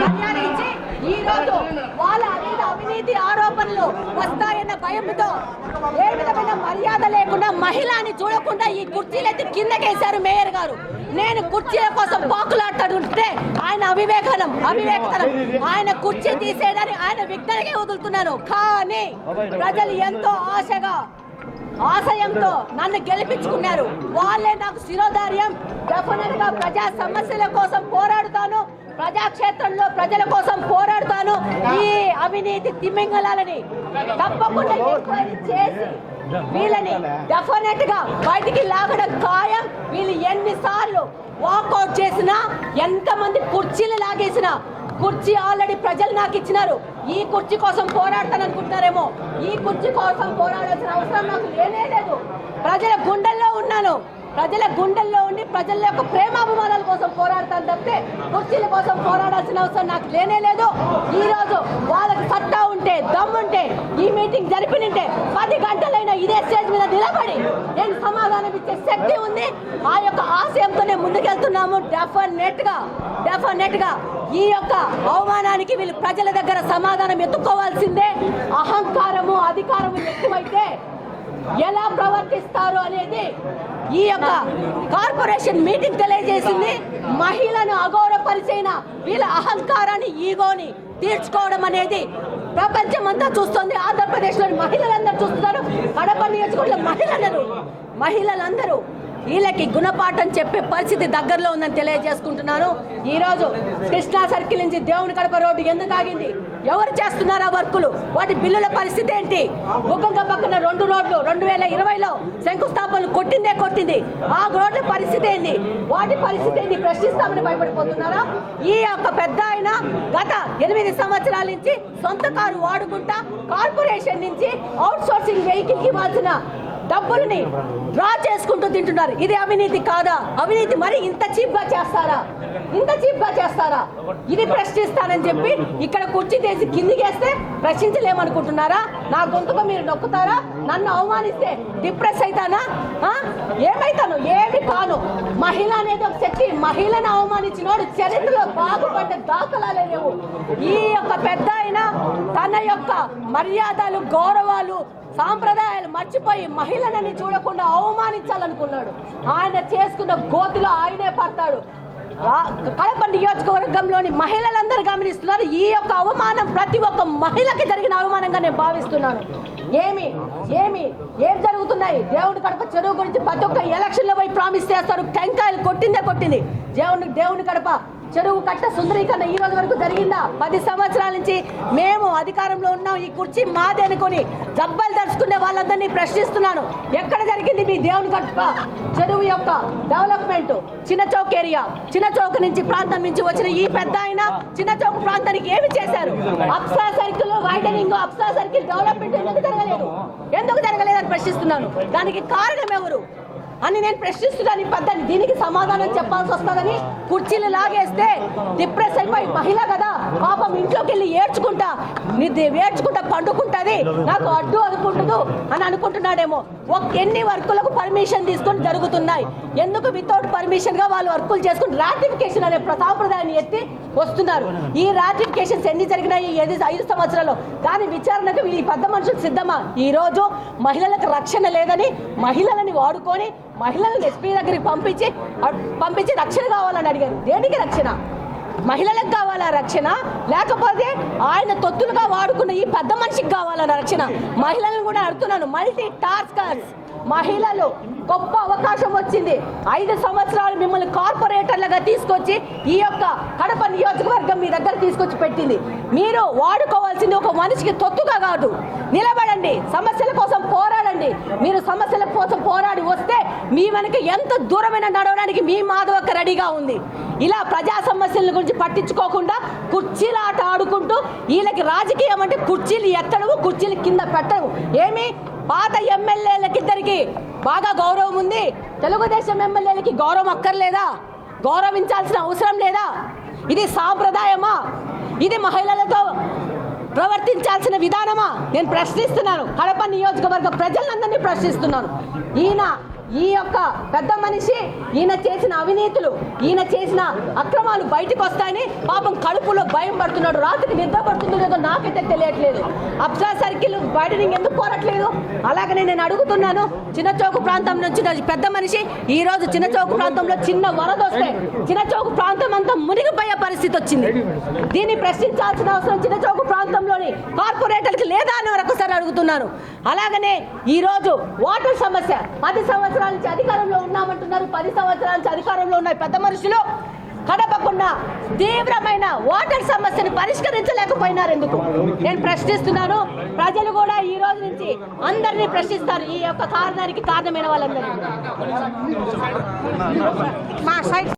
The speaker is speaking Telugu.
మర్యాద ఇచ్చి ఈ రోజు వాళ్ళ మీద అవినీతి ఆరోపణలు వస్తాయన్న భయంతో ఏ విధమైన మర్యాద లేకుండా మహిళని చూడకుండా ఈ కుర్చీలైతే కిందకేశారు మేయర్ గారు. నేను కుర్చీల కోసం పాకులాడుతుంటే ఆయన అవివేకనం అవివేకతనం. ఆయన కుర్చీ తీసేయడానికి ఆయన విజ్ఞానకే వదులుతున్నాను. కానీ ప్రజలు ఎంతో ఆశగా ఆశయంతో నన్ను గెలిపించుకున్నారు. వాళ్ళే నాకు శిరోధార్యం. డెఫినెట్గా ప్రజా సమస్యల కోసం పోరాడుతాను. ప్రజాక్షేత్రంలో ప్రజల కోసం పోరాడుతాను. ఈ అవినీతి తిమ్మింగళాలని తప్పకుండా ఎంక్వైరీ చేసి వీళ్ళని డెఫినెట్గా బయటికి లాగడం ఖాయం. వీళ్ళు ఎన్నిసార్లు వాకౌట్ చేసినా ఎంతమంది కుర్చీలు లాగేసినా కుర్చీ ఆల్రెడీ ప్రజలు నాకు ఇచ్చినారు. ఈ కుర్చీ కోసం పోరాడతాను అనుకుంటున్నారేమో ఈ కుర్చీ కోసం పోరాడాల్సిన అవసరం నాకు లేనే లేదు. ప్రజల ప్రజల గుండెల్లో ఉండి ప్రజల యొక్క ప్రేమాభిమానాల కోసం పోరాడతాను తప్పితే కుర్చీల కోసం పోరాడాల్సిన అవసరం నాకు లేనే లేదు. ఈరోజు వాళ్ళకి సత్తా ఉంటే దమ్ముంటే ఈ మీటింగ్ జరిపినంటే పది గంటలైనా ఇదే స్టేజ్ మీద నిలబడి నేను సమాధానం ఇచ్చే శక్తి ఉంది. ఆ యొక్క ఆశయంతోనే ముందుకెళ్తున్నాము. డెఫినెట్గా డెఫినెట్గా ఈ యొక్క అవమానానికి వీళ్ళు ప్రజల దగ్గర సమాధానం ఎత్తుకోవాల్సిందే. అహంకారము అధికారము ఎక్కువైతే ఎలా ప్రవర్తిస్తారు అనేది ఈ యొక్క కార్పొరేషన్ మీటింగ్ తెలియజేసింది. మహిళను అగౌరవపరిచైన వీళ్ళ అహంకారాన్ని ఈగోని తీర్చుకోవడం అనేది ప్రపంచం అంతా చూస్తుంది. ఆంధ్రప్రదేశ్లోని మహిళలందరూ చూస్తున్నారు. కడప నియోజకవర్గంలో మహిళలందరూ మహిళలందరూ వీళ్ళకి గుణపాఠం చెప్పే పరిస్థితి దగ్గరలో ఉందని తెలియజేసుకుంటున్నాను. ఈ రోజు కృష్ణా సర్కిల్ నుంచి దేవుని కడప రోడ్డు ఎందుకు ఆగింది? ఎవరు చేస్తున్నారు ఆ వర్కులు? వాటి బిల్లుల పరిస్థితి ఏంటి? ముఖంగా పక్కన రెండు రోడ్లు రెండు వేల ఇరవైలో శంకుస్థాపనలు కొట్టిందే కొట్టింది. ఆ రోడ్ల పరిస్థితి ఏంటి వాటి పరిస్థితి ఏంటి ప్రశ్నిస్తామని భయపడిపోతున్నారా? ఈ యొక్క పెద్ద ఆయన గత ఎనిమిది సంవత్సరాల నుంచి సొంత కారు వాడుకుంటా కార్పొరేషన్ నుంచి అవుట్ సోర్సింగ్ వెహికల్ ఇవ్వాల్సిన డబ్బుల్ని డ్రా చేసుకుంటూ తింటున్నారు. ఇది అవినీతి కాదా? అవినీతి మరి ఇంత చీప్గా చేస్తారా? ఇంత చీప్గా చేస్తారా? ఇది ప్రశ్నిస్తానని చెప్పి ఇక్కడ కుర్చీ తీసి కిందికేస్తే ప్రశ్నించలేమనుకుంటున్నారా? నా గొంతుకు మీరు నొక్కుతారా? నన్ను అవమానిస్తే డిప్రెస్ అవుతానా ఏమైతాను? ఏమి కాను? మహిళ అనేది ఒక శక్తి. మహిళను అవమానించినోడు చరిత్రలో బాగుపడ్డ దాఖలాలే లేవు. ఈ యొక్క పెద్ద తన యొక్క మర్యాదలు గౌరవాలు సాంప్రదాయాలు మర్చిపోయి మహిళ మహిళలని చూడకుండా అవమానించాలనుకున్నాడు. ఆయన చేసుకున్న గోతిలో ఆయనే పడతాడు. కడప నియోజకవర్గంలోని మహిళలందరూ గమనిస్తున్నారు. ఈ యొక్క అవమానం ప్రతి ఒక్క మహిళకి జరిగిన అవమానంగా నేను భావిస్తున్నాను. ఏమి? ఏమి? ఏం జరుగుతున్నాయి? దేవుడి కడప చెరువు గురించి ప్రతి ఒక్క ఎలక్షన్లో పోయి ప్రామిస్ చేస్తారు. టెంకాయలు కొట్టిందే కొట్టింది. దేవుని దేవుని కడప చెరువు కట్ట సుందరీకరణ ఈ రోజు వరకు జరిగిందా? పది సంవత్సరాల నుంచి మేము అధికారంలో ఉన్నాం. ఈ కుర్చీ మాది అనుకొని జబ్బలు దర్చుకునే వాళ్ళందరినీ ప్రశ్నిస్తున్నాను. ఎక్కడ జరిగింది మీ దేవుని కట్ట? చెరువు యొక్క డెవలప్మెంట్. చిన్న చౌక్ ఏరియా. చిన్న చౌక్ నుంచి ప్రాంతం నుంచి వచ్చిన ఈ పెద్ద ఆయన చిన్న చౌక్ ప్రాంతానికి ఏమి చేశారు? అప్సా సర్కిల్ వైడనింగ్ అప్సా సర్కిల్ డెవలప్మెంట్ ఎందుకు జరగలేదు? ఎందుకు జరగలేదని ప్రశ్నిస్తున్నాను. దానికి కారణం ఎవరు? అని నేను ప్రశ్నిస్తున్నాను ఈ పద్ధతి. దీనికి సమాధానం చెప్పాల్సి వస్తుందని కుర్చీలు లాగేస్తే డిప్రెస్ అయిపోయి మహిళ కదా. పాపం ఇంట్లోకి వెళ్ళి ఏడ్చుకుంటా. నీ ఏడ్చుకుంటా పండుకుంటుంది. నాకు అడ్డు అనుకుంటుదు అని అనుకుంటున్నాడేమో. ఒక ఎన్ని వర్కులకు పర్మిషన్ తీసుకొని జరుగుతున్నాయి. ఎందుకు వితౌట్ పర్మిషన్గా వాళ్ళు వర్కులు చేసుకుని రాటిఫికేషన్ అనే సాంప్రదాయాన్ని ఎత్తి వస్తున్నారు? ఈ రాటిఫికేషన్స్ ఎన్ని జరిగినాయి? ఏది ఐదు ఐదు సంవత్సరాలు. దాని విచారణకు ఈ పెద్ద మనుషులు సిద్ధమా? ఈ రోజు మహిళలకు రక్షణ లేదని మహిళలని వాడుకొని మహిళలను ఎస్పీ దగ్గరికి పంపించి పంపించి రక్షణ కావాలని అడిగారు. దేనికి రక్షణ? మహిళలకు కావాలా రక్షణ? లేకపోతే ఆయన తొత్తులుగా వాడుకున్న ఈ పెద్ద మనిషికి కావాలా రక్షణ? మహిళలను కూడా అడుగుతున్నాను. Multi taskers. మహిళలు గొప్ప అవకాశం వచ్చింది. ఐదు సంవత్సరాలు మిమ్మల్ని కార్పొరేటర్లుగా తీసుకొచ్చి ఈ యొక్క కడప నియోజకవర్గం మీ దగ్గర తీసుకొచ్చి పెట్టింది. మీరు వాడుకోవాల్సింది ఒక మనిషికి తొత్తుగా కాదు. నిలబడండి. సమస్యల కోసం పోరాడండి. మీరు సమస్యల కోసం పోరాడి వస్తే మీ వెనక ఎంత దూరమైన నడవడానికి మీ మాధవక్క రెడీగా ఉంది. ఇలా ప్రజా సమస్యల గురించి పట్టించుకోకుండా కుర్చీల ఆట ఆడుకుంటూ వీళ్ళకి రాజకీయం అంటే కుర్చీలు ఎత్తడము కుర్చీలు కింద పెట్టడము. ఏమి? పాత ఎమ్మెల్యేలకిద్దరికి బాగా గౌరవం ఉంది. తెలుగుదేశం ఎమ్మెల్యేలకి గౌరవం అక్కర్లేదా? గౌరవించాల్సిన అవసరం లేదా? ఇది సాంప్రదాయమా? ఇది మహిళలతో ప్రవర్తించాల్సిన విధానమా? నేను ప్రశ్నిస్తున్నాను. కడప నియోజకవర్గ ప్రజలందరినీ ప్రశ్నిస్తున్నాను. ఈయన ఈ యొక్క పెద్ద మనిషి ఈయన చేసిన అవినీతులు ఈయన చేసిన అక్రమాలు బయటకు వస్తాయని పాపం కడుపులో భయం పడుతున్నాడు రాత్రికి నిద్ర పడుతుందో లేదో నాకైతే తెలియట్లేదు. అప్సా సర్కిల్ బయటనింగ్ ఎందుకు కోరట్లేదు అలాగనే నేను అడుగుతున్నాను చిన్నచౌకు ప్రాంతం నుంచి పెద్ద మనిషి ఈ రోజు చిన్నచౌకు ప్రాంతంలో చిన్న వరద వస్తే చిన్నచౌకు ప్రాంతం అంతా మునిగిపోయే పరిస్థితి వచ్చింది. దీన్ని ప్రశ్నించాల్సిన అవసరం చిన్నచౌకు ప్రాంతంలోని కార్పొరేటర్కి లేదా అని ఒకసారి అడుగుతున్నాను. అలాగనే ఈ రోజు వాటర్ సమస్య పది సంవత్సరాల నుంచి అధికారంలో ఉన్నామంటున్నారు. పది సంవత్సరాల నుంచి అధికారంలో ఉన్న పెద్ద మనుషులు కడపకున్న తీవ్రమైన వాటర్ సమస్యను పరిష్కరించలేకపోయినారు ఎందుకు నేను ప్రశ్నిస్తున్నాను. ప్రజలు కూడా ఈ రోజు నుంచి అందరినీ ప్రశ్నిస్తారు. ఈ యొక్క కారణానికి కారణమైన వాళ్ళందరూ. మా సైడ్